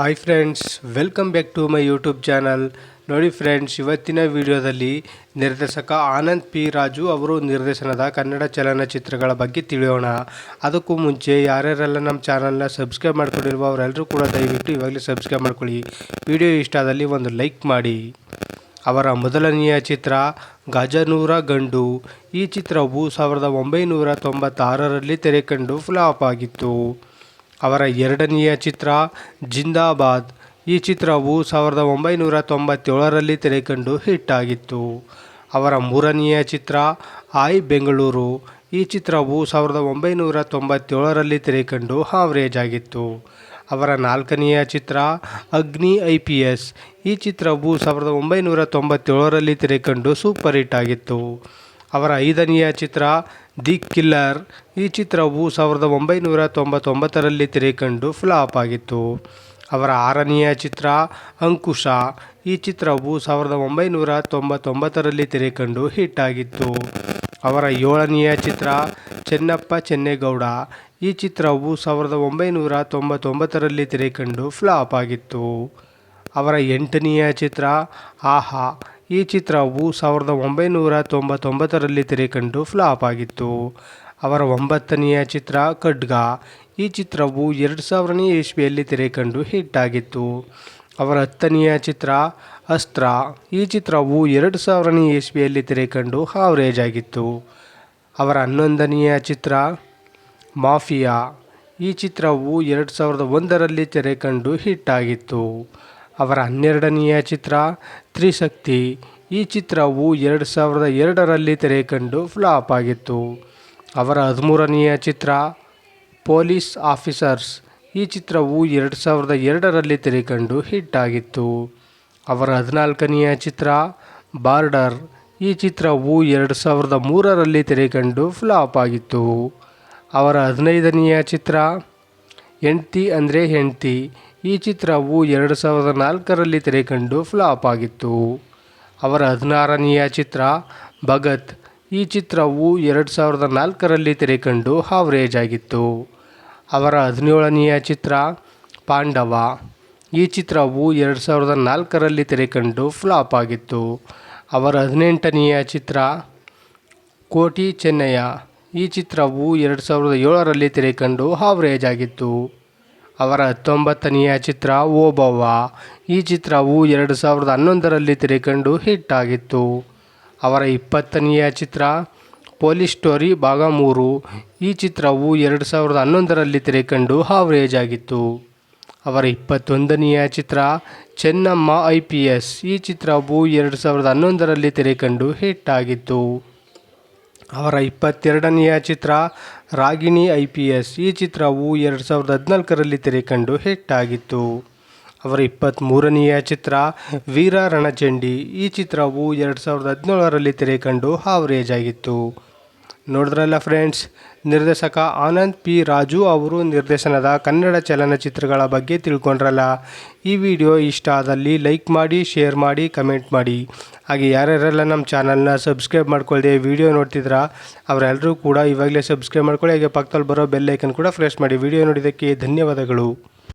Hi friends welcome back to my YouTube channel ನೋಡಿ friends ಇವತ್ತಿನ ವಿಡಿಯೋದಲ್ಲಿ ನಿರ್ದೇಶಕ ಆನಂದ್ ಪಿ ರಾಜು ಅವರು ನಿರ್ದೇಶನದ ಕನ್ನಡ ಚಲನಚಿತ್ರಗಳ ಬಗ್ಗೆ ತಿಳಿಯೋಣ. ಅದಕ್ಕೂ ಮುಂಚೆ ಯಾರ್ಯಾರೆಲ್ಲ ನಮ್ಮ ಚಾನಲ್ನ ಸಬ್ಸ್ಕ್ರೈಬ್ ಮಾಡ್ಕೊಂಡಿರುವ ಅವರೆಲ್ಲರೂ ಕೂಡ ದಯವಿಟ್ಟು ಇವಾಗಲೇ ಸಬ್ಸ್ಕ್ರೈಬ್ ಮಾಡ್ಕೊಳ್ಳಿ. ವಿಡಿಯೋ ಇಷ್ಟ ಆದಲ್ಲಿ ಒಂದು ಲೈಕ್ ಮಾಡಿ. ಅವರ ಮೊದಲನೆಯ ಚಿತ್ರ ಗಜನೂರ ಗಂಡು. ಈ ಚಿತ್ರವು ಸಾವಿರದ ಒಂಬೈನೂರ ತೊಂಬತ್ತಾರರಲ್ಲಿ ತೆರೆಕಂಡು ಫ್ಲಾಪ್ ಆಗಿತ್ತು. ಅವರ ಎರಡನೆಯ ಚಿತ್ರ ಜಿಂದಾಬಾದ್. ಈ ಚಿತ್ರವು ಸಾವಿರದ ಒಂಬೈನೂರ ತೊಂಬತ್ತೇಳರಲ್ಲಿ ತೆರೆಕಂಡು ಹಿಟ್ಟಾಗಿತ್ತು. ಅವರ ಮೂರನೆಯ ಚಿತ್ರ ಆಯ್ ಬೆಂಗಳೂರು. ಈ ಚಿತ್ರವು ಸಾವಿರದ ಒಂಬೈನೂರ ತೊಂಬತ್ತೇಳರಲ್ಲಿ ತೆರೆಕಂಡು ಹಾವ್ರೇಜ್ ಆಗಿತ್ತು. ಅವರ ನಾಲ್ಕನೆಯ ಚಿತ್ರ ಅಗ್ನಿ ಐ ಪಿ ಎಸ್. ಈ ಚಿತ್ರವು ಸಾವಿರದ ಒಂಬೈನೂರ ತೊಂಬತ್ತೇಳರಲ್ಲಿ ತೆರೆಕಂಡು ಸೂಪರ್ ಹಿಟ್ ಆಗಿತ್ತು. ಅವರ ಐದನೆಯ ಚಿತ್ರ ದಿ ಕಿಲ್ಲರ್. ಈ ಚಿತ್ರವು ಸಾವಿರದ ಒಂಬೈನೂರ ತೊಂಬತ್ತೊಂಬತ್ತರಲ್ಲಿ ತೆರೆಕಂಡು ಫ್ಲಾಪ್ ಆಗಿತ್ತು. ಅವರ ಆರನೆಯ ಚಿತ್ರ ಅಂಕುಶ. ಈ ಚಿತ್ರವು ಸಾವಿರದ ಒಂಬೈನೂರ ತೊಂಬತ್ತೊಂಬತ್ತರಲ್ಲಿ ತೆರೆಕಂಡು ಹಿಟ್ ಆಗಿತ್ತು. ಅವರ ಏಳನೆಯ ಚಿತ್ರ ಚೆನ್ನಪ್ಪ ಚೆನ್ನೇಗೌಡ. ಈ ಚಿತ್ರವು ಸಾವಿರದ ಒಂಬೈನೂರ ತೊಂಬತ್ತೊಂಬತ್ತರಲ್ಲಿ ತೆರೆಕಂಡು ಫ್ಲಾಪ್ ಆಗಿತ್ತು. ಅವರ ಎಂಟನೆಯ ಚಿತ್ರ ಆಹಾ. ಈ ಚಿತ್ರವು ಸಾವಿರದ ಒಂಬೈನೂರ ತೊಂಬತ್ತೊಂಬತ್ತರಲ್ಲಿ ತೆರೆಕಂಡು ಫ್ಲಾಪ್ ಆಗಿತ್ತು. ಅವರ ಒಂಬತ್ತನೆಯ ಚಿತ್ರ ಖಡ್ಗ. ಈ ಚಿತ್ರವು ಎರಡು ಸಾವಿರನೇ ಇಸ್ವಿಯಲ್ಲಿ ತೆರೆಕಂಡು ಹಿಟ್ ಆಗಿತ್ತು. ಅವರ ಹತ್ತನೆಯ ಚಿತ್ರ ಅಸ್ತ್ರ. ಈ ಚಿತ್ರವು ಎರಡು ಸಾವಿರನೇ ಇಸ್ವಿಯಲ್ಲಿ ತೆರೆಕಂಡು ಹಾವ್ರೇಜ್ ಆಗಿತ್ತು. ಅವರ ಹನ್ನೊಂದನೆಯ ಚಿತ್ರ ಮಾಫಿಯಾ. ಈ ಚಿತ್ರವು ಎರಡು ಸಾವಿರದ ಒಂದರಲ್ಲಿ ತೆರೆಕಂಡು ಹಿಟ್ ಆಗಿತ್ತು. ಅವರ ಹನ್ನೆರಡನೆಯ ಚಿತ್ರ ತ್ರಿಶಕ್ತಿ. ಈ ಚಿತ್ರವು ಎರಡು ಸಾವಿರದ ಎರಡರಲ್ಲಿ ತೆರೆಕಂಡು ಫ್ಲಾಪ್ ಆಗಿತ್ತು. ಅವರ ಹದಿಮೂರನೆಯ ಚಿತ್ರ ಪೊಲೀಸ್ ಆಫೀಸರ್ಸ್. ಈ ಚಿತ್ರವು ಎರಡು ಸಾವಿರದ ಎರಡರಲ್ಲಿ ತೆರೆಕಂಡು ಹಿಟ್ ಆಗಿತ್ತು. ಅವರ ಹದಿನಾಲ್ಕನೆಯ ಚಿತ್ರ ಬಾರ್ಡರ್. ಈ ಚಿತ್ರವು ಎರಡು ಸಾವಿರದ ಮೂರರಲ್ಲಿ ತೆರೆಕಂಡು ಫ್ಲಾಪ್ ಆಗಿತ್ತು. ಅವರ ಹದಿನೈದನೆಯ ಚಿತ್ರ ಹೆಂಡ್ತಿ ಅಂದರೆ ಹೆಂಡ್ತಿ. ಈ ಚಿತ್ರವು ಎರಡು ಸಾವಿರದ ನಾಲ್ಕರಲ್ಲಿ ತೆರೆಕಂಡು ಫ್ಲಾಪ್ ಆಗಿತ್ತು. ಅವರ ಹದಿನಾರನೆಯ ಚಿತ್ರ, ಭಗತ್, ಈ ಚಿತ್ರವು ಎರಡು ಸಾವಿರದ ನಾಲ್ಕರಲ್ಲಿ ತೆರೆಕಂಡು ಹಾವ್ರೇಜ್ ಆಗಿತ್ತು. ಅವರ ಹದಿನೇಳನೆಯ ಚಿತ್ರ, ಪಾಂಡವ, ಈ ಚಿತ್ರವು ಎರಡು ಸಾವಿರದ ನಾಲ್ಕರಲ್ಲಿ ತೆರೆಕಂಡು ಫ್ಲಾಪ್ ಆಗಿತ್ತು. ಅವರ ಹದಿನೆಂಟನೆಯ ಚಿತ್ರ, ಕೋಟಿ ಚೆನ್ನಯ್ಯ, ಈ ಚಿತ್ರವು ಎರಡು ಸಾವಿರದ ಏಳರಲ್ಲಿ ತೆರೆಕಂಡು ಹಾವ್ರೇಜ್ ಆಗಿತ್ತು. ಅವರ ಹತ್ತೊಂಬತ್ತನೆಯ ಚಿತ್ರ ಓಬವ್ವ ಈ ಚಿತ್ರವು ಎರಡು ಸಾವಿರದ ಹನ್ನೊಂದರಲ್ಲಿ ತೆರೆಕಂಡು ಹಿಟ್ ಆಗಿತ್ತು. ಅವರ ಇಪ್ಪತ್ತನೆಯ ಚಿತ್ರ ಪೊಲೀಸ್ ಸ್ಟೋರಿ ಭಾಗ ಮೂರು. ಈ ಚಿತ್ರವು ಎರಡು ಸಾವಿರದ ಹನ್ನೊಂದರಲ್ಲಿ ತೆರೆಕಂಡು ಹಾವ್ರೇಜ್ ಆಗಿತ್ತು. ಅವರ ಇಪ್ಪತ್ತೊಂದನೆಯ ಚಿತ್ರ ಚೆನ್ನಮ್ಮ ಐ ಪಿ ಎಸ್. ಈ ಚಿತ್ರವು ಎರಡು ಸಾವಿರದ ಹನ್ನೊಂದರಲ್ಲಿ ತೆರೆಕಂಡು ಹಿಟ್ ಆಗಿತ್ತು. ಅವರ ಇಪ್ಪತ್ತೆರಡನೆಯ ಚಿತ್ರ ರಾಗಿಣಿ ಐ ಪಿ ಎಸ್. ಈ ಚಿತ್ರವು ಎರಡು ಸಾವಿರದ ಹದಿನಾಲ್ಕರಲ್ಲಿ ತೆರೆಕಂಡು ಹಿಟ್ ಆಗಿತ್ತು ಅವರ ಇಪ್ಪತ್ತ್ಮೂರನೆಯ ಚಿತ್ರ ವೀರ ರಣಚಂಡಿ. ಈ ಚಿತ್ರವು ಎರಡು ಸಾವಿರದ ಹದಿನೇಳರಲ್ಲಿ ತೆರೆಕಂಡು ಹಾವರೇಜ್ ಆಗಿತ್ತು ನೋಡಿದ್ರಲ್ಲ ಫ್ರೆಂಡ್ಸ್ ನಿರ್ದೇಶಕ ಆನಂದ್ ಪಿ ರಾಜು ಅವರು ನಿರ್ದೇಶನದ ಕನ್ನಡ ಚಲನಚಿತ್ರಗಳ ಬಗ್ಗೆ ತಿಳ್ಕೊಂಡ್ರಲ್ಲ. ಈ ವಿಡಿಯೋ ಇಷ್ಟ ಆದಲ್ಲಿ ಲೈಕ್ ಮಾಡಿ ಶೇರ್ ಮಾಡಿ ಕಮೆಂಟ್ ಮಾಡಿ. ಹಾಗೆ ಯಾರ್ಯಾರೆಲ್ಲ ನಮ್ಮ ಚಾನಲ್ನ ಸಬ್ಸ್ಕ್ರೈಬ್ ಮಾಡ್ಕೊಳ್ಳ್ದೆ ವಿಡಿಯೋ ನೋಡ್ತಿದ್ರ ಅವರೆಲ್ಲರೂ ಕೂಡ ಇವಾಗಲೇ ಸಬ್ಸ್ಕ್ರೈಬ್ ಮಾಡ್ಕೊಳ್ಳಿ. ಹಾಗೆ ಪಕ್ಕದಲ್ಲಿ ಬರೋ ಬೆಲ್ ಐಕನ್ ಕೂಡ ಫ್ರೆಶ್ ಮಾಡಿ. ವಿಡಿಯೋ ನೋಡಿದ್ದಕ್ಕೆ ಧನ್ಯವಾದಗಳು.